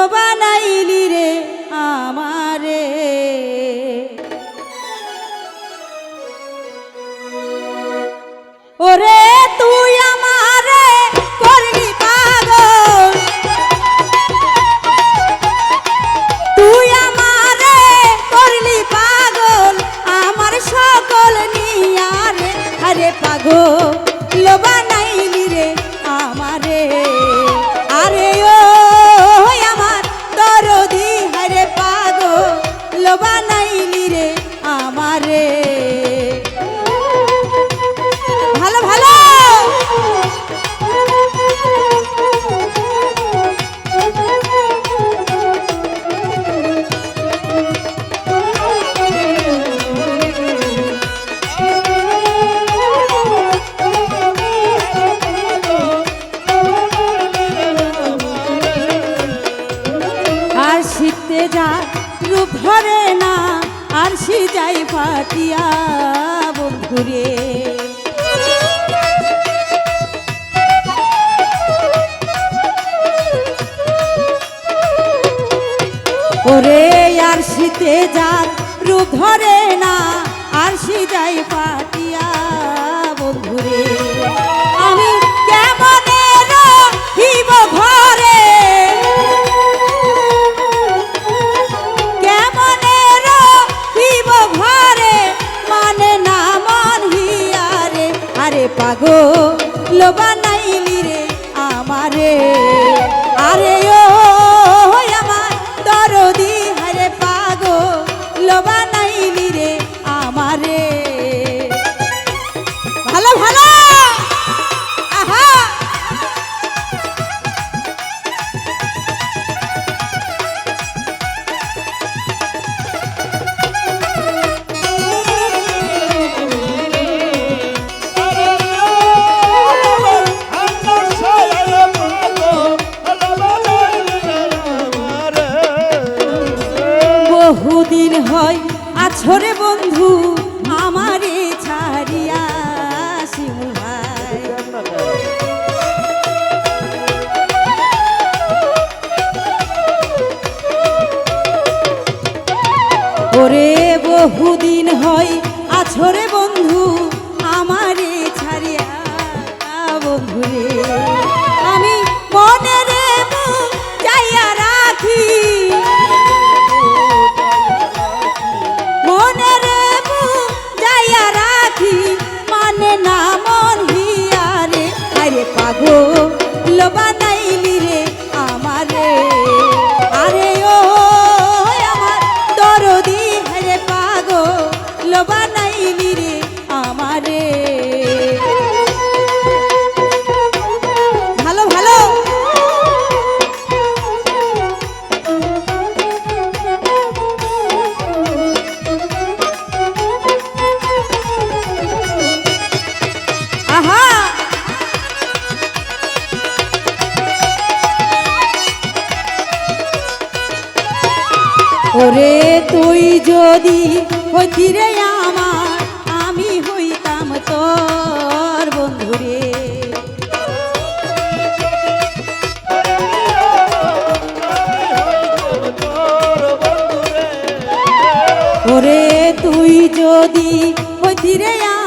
লোবানাইলি রে আমারে। ওরে তুই আমারে করলি পাগল। তুই আমারে করলি পাগল, আমার সকল নিয়ারে। আরে পাগল লোবা লোবা যাই ফাটিয়া, বন্ধুরে। ওরে আর শীতে যার রূপ ধরে না, আর সি যাই ফাটিয়া, বন্ধুরে। আরে পাগো বহুদিন হয় আছরে বন্ধু আমারে ছাড়িয়া শিমুল ভাই। ওরে বহুদিন হয় আছরে বন্ধু ওরে তুই যদি হইতি রে আমার, আমি হইতাম তোর বন্ধুরে ওরে তুই যদি হইতি রে আমার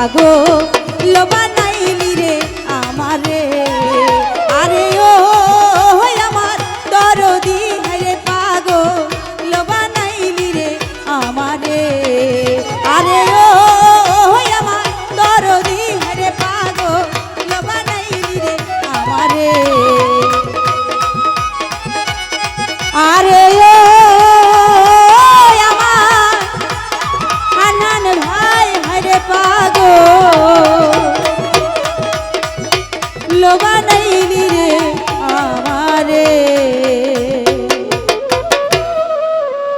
আরে